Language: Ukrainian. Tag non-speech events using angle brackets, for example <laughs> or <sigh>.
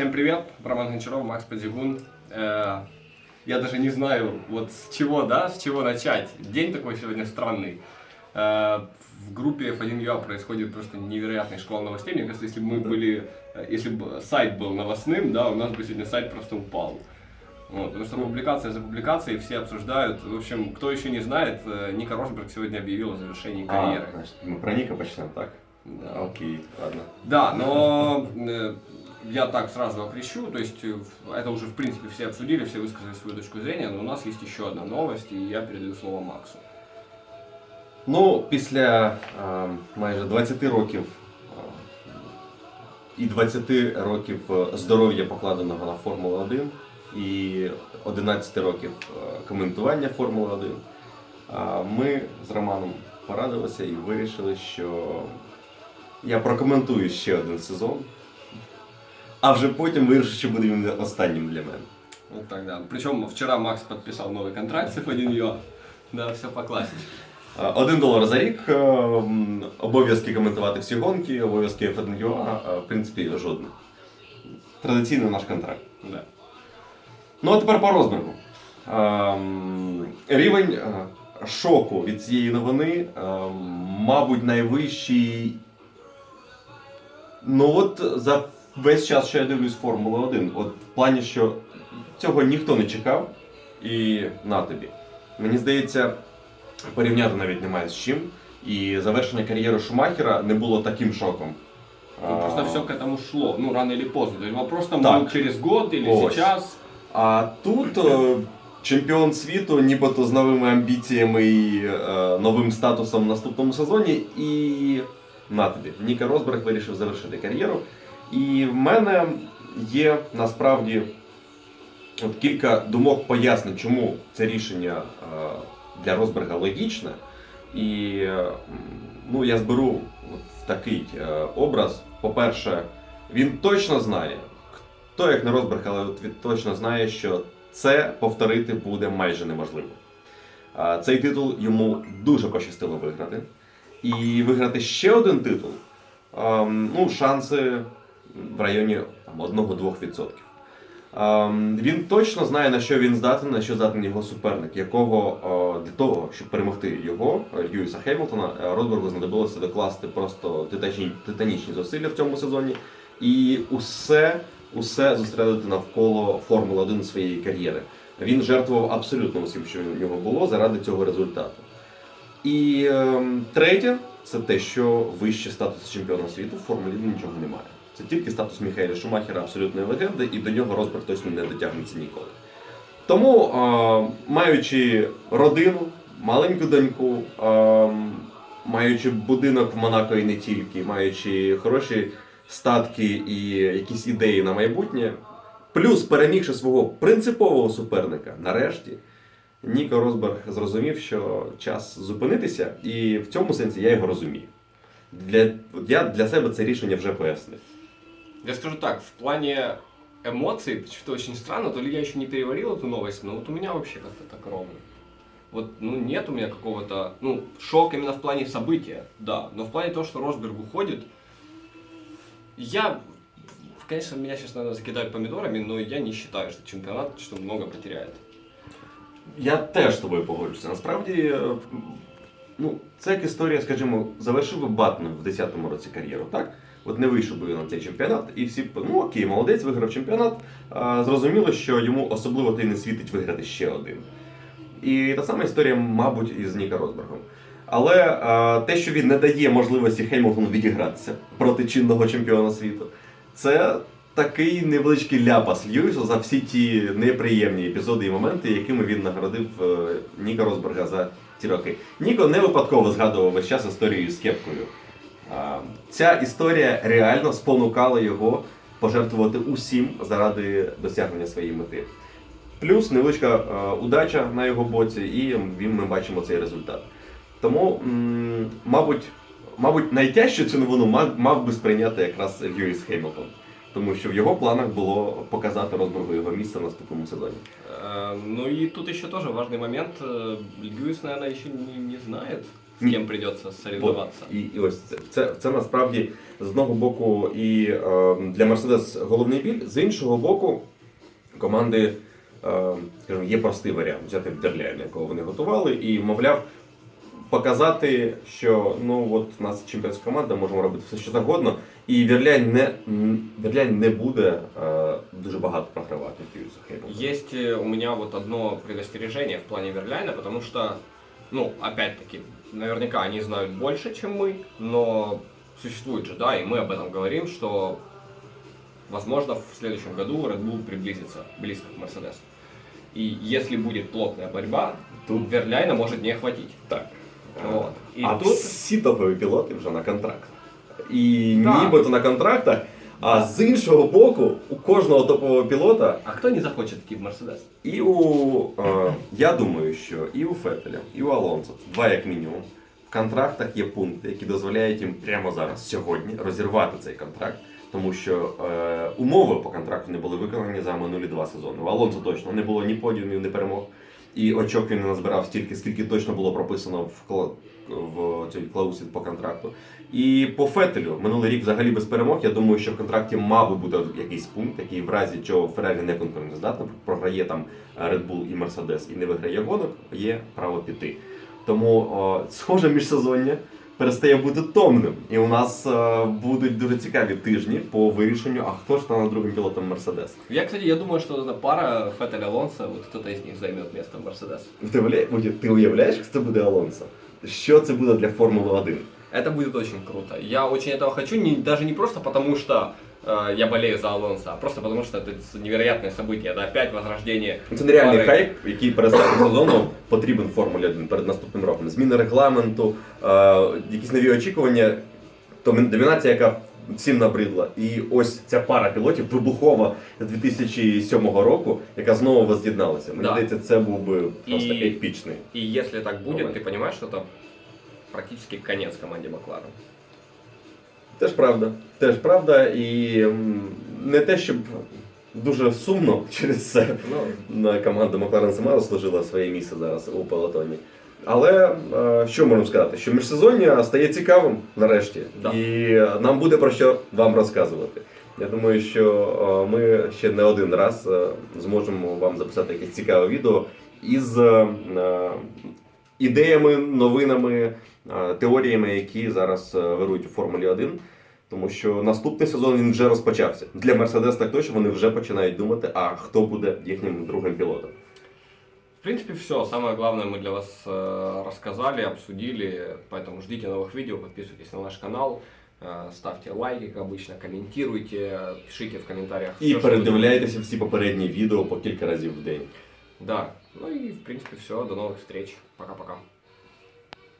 Всем привет, Роман Гончаров, Макс Подзигун. Э, Я даже не знаю, вот с чего, да, с чего начать. День такой сегодня странный. Э, В группе F1UA происходит просто невероятный шквал новостей. Мне кажется, если бы мы были, э, если бы сайт был новостным, да, у нас бы сегодня сайт просто упал. Вот, потому что публикация за публикацией все обсуждают. В общем, кто еще не знает, Ника Росберг сегодня объявил о завершении карьеры. А, значит, мы про Ника почнем, так? Да. Окей, ладно. Да, но я так сразу окрещу, то есть э, в- это уже в принципе все обсудили, все высказали свою точку зрения, но у нас есть еще одна новость, и я передаю слово Максу. Ну, після е, майже 20 років е, і 20 років е, здоров'я покладеного на Формулу 1 і 11 років е, коментування Формули 1, е, ми з Романом порадилися і вирішили, що я прокоментую ще один сезон, а вже потім вирішу, що буде він останнім для мене. Вот так, да. Причем вчера Макс подписал новый контракт с F1 Да, все по. Е, Один долар за рік, е, обов'язки коментувати всі гонки, обов'язки F1UA, е, в принципі, жодних. Традиційний наш контракт. Да. Ну а тепер по розміру. Ем, Рівень е, шоку від цієї новини, мабуть, найвищий. Ну от за весь час, що я дивлюсь Формулу 1, от в плані, що цього ніхто не чекав, і на тобі. Мені здається, порівняти навіть немає з чим. І завершення кар'єри Шумахера не було таким шоком. Ну, просто все к этому шло, ну, рано или поздно. То есть вопрос там Так. был через год или Ось. сейчас. А тут е, чемпіон світу, нібито з новими амбіціями і е, новим статусом в наступному сезоні. І на тобі. Ніка Росберг вирішив завершити кар'єру. І в мене є насправді от кілька думок пояснень, чому це рішення е, для Росберга логічне. І е, ну, я зберу в такий е, образ. По-перше, він точно знає, хто як не Росберг, але він точно знає, що це повторити буде майже неможливо. Цей титул йому дуже пощастило виграти. І виграти ще один титул, ем, ну, шанси в районі 1-2%. Ем, Він точно знає, на що він здатен, на що здатен його суперник, якого е, для того, щоб перемогти його, е, Льюіса Хемілтона, е, знадобилося докласти просто титанічні, зусилля в цьому сезоні і усе, усе зосередити навколо Формули 1 своєї кар'єри. Він жертвував абсолютно усім, що в нього було, заради цього результату. І ем, третє, це те, що вище статусу чемпіона світу в Формулі 1 нічого немає. Це тільки статус Міхаеля Шумахера абсолютної легенди, і до нього Росберг точно не дотягнеться ніколи. Тому, маючи родину, маленьку доньку, маючи будинок в Монако і не тільки, маючи хороші статки і якісь ідеї на майбутнє, плюс перемігши свого принципового суперника, нарешті, Ніко Росберг зрозумів, що час зупинитися, і в цьому сенсі я його розумію. Для, я для себе це рішення вже пояснив. Я скажу так, в плане эмоций, почему-то очень странно, то ли я еще не переварил эту новость, но вот у меня вообще как-то так ровно. Вот, ну, нет у меня какого-то, ну, шок именно в плане события, да, но в плане того, что Росберг уходит, я, конечно, меня сейчас, наверное, закидают помидорами, но я не считаю, что чемпионат что много потеряет. Я теж з тобою погоджуюся. Насправді, е, ну, це як історія, скажімо, завершив би Батмен в 10-му році кар'єру, так? От не вийшов би він на цей чемпіонат, і всі ну окей, молодець, виграв чемпіонат. А, зрозуміло, що йому особливо ти не світить виграти ще один. І та сама історія, мабуть, із Ніка Росбергом. Але а, те, що він не дає можливості Хеймлтону відігратися проти чинного чемпіона світу, це такий невеличкий ляпас Льюісу за всі ті неприємні епізоди і моменти, якими він наградив е, Ніка Росберга за ці роки. Ніко не випадково згадував весь час історію з кепкою. А, Ця історія реально спонукала його пожертвувати усім заради досягнення своєї мети. Плюс невеличка е, удача на його боці, і він, ми бачимо цей результат. Тому, м, мабуть, мабуть, найтяжче цю новину мав, мав би сприйняти якраз Льюіс Хеймлтон. Тому що в його планах було показати Росбергу його місце в наступному сезоні. Э, Ну и тут еще тоже важный момент. Э, Льюис, наверное, еще не, не знает, с кем придется соревноваться. І, і ось це, це, це насправді з одного боку і е, для Мерседес головний біль, з іншого боку, команди, е, скажімо, є простий варіант взяти Дерляйна, якого вони готували, і, мовляв, показати, що ну от у нас чемпіонська команда, можемо робити все, що завгодно, і Верлянь не, Верлянь не буде е, дуже багато програвати Хейму. Э, у меня вот одно предостережение в плане Верляйна, потому что, ну, опять-таки, наверняка они знают больше, чем мы, но существует же, да, и мы об этом говорим, что, возможно, в следующем году Red Bull приблизится близко к Мерседесу. И если будет плотная борьба, тут Верляйна может не хватить. Так. Вот. И а тут всі топові пілоти вже на контрактах. І Так. нібито на контрактах, а з іншого боку, у кожного топового пілота, А кто не захочет идти в Мерседес? і у е, я думаю, що і у Фетеля, і у Алонсо, два як мінімум, в контрактах є пункти, які дозволяють їм прямо зараз, сьогодні, розірвати цей контракт. Тому що е, умови по контракту не були виконані за минулі два сезони. У Алонсо точно не було ні подіумів, ні перемог. І очок він не назбирав стільки, скільки точно було прописано в, в цій клаусі по контракту. І по Фетелю минулий рік взагалі без перемог. Я думаю, що в контракті мав би бути якийсь пункт, який в разі чого Феррарі не конкурентоздатна, програє там Red Bull і Mercedes і не виграє гонок, є право піти. Тому о, схоже міжсезоння перестає бути томним. І у нас е, будуть дуже цікаві тижні по вирішенню, а хто ж стане другим пілотом Мерседес. Я, кстати, я думаю, что эта пара Феттель Алонсо, вот кто-то из них займет место в Мерседес. Ти, уявляєш, ти уявляєш, як це буде Алонсо? Що це буде для Формули 1? Это будет очень круто. Я очень этого хочу, не, даже не просто потому, что э, я болею за Алонсо, а просто потому, что это невероятное событие. Это опять возрождение. Це нереальний пары. хайп, який перед стартом сезону потрібен Формулі 1 перед наступним роком. Зміна регламенту, е, якісь нові очікування, то домінація, яка всім набридла. І ось ця пара пілотів вибухова з 2007 року, яка знову воз'єдналася. Мені Да. здається, це був би просто І- епічний. И если так будет, Давай. ты понимаешь, что это практически конец команде Макларен. Теж правда. Теж правда. І не те, щоб дуже сумно <laughs> через це. Ну, команда Макларен сама заслужила своє місце зараз у пелотоні. Але е, що можемо сказати? Що міжсезоння стає цікавим нарешті, Да. і е, нам буде про що вам розказувати. Я думаю, що е, ми ще не один раз зможемо вам записати якесь цікаве відео із ідеями, новинами, е, теоріями, які зараз е, вирують у Формулі 1. Тому що наступний сезон він вже розпочався. Для Мерседес так точно вони вже починають думати, а хто буде їхнім другим пілотом. в принципе, все. Самое главное мы для вас э, рассказали, обсудили. Поэтому ждите новых видео, подписывайтесь на наш канал, э, ставьте лайки, как обычно, комментируйте, пишите в комментариях. І всё, что вы передивляйтеся всі попередні відео по кілька разів в день. Да. Ну и, в принципе, все. До новых встреч. Пока-пока.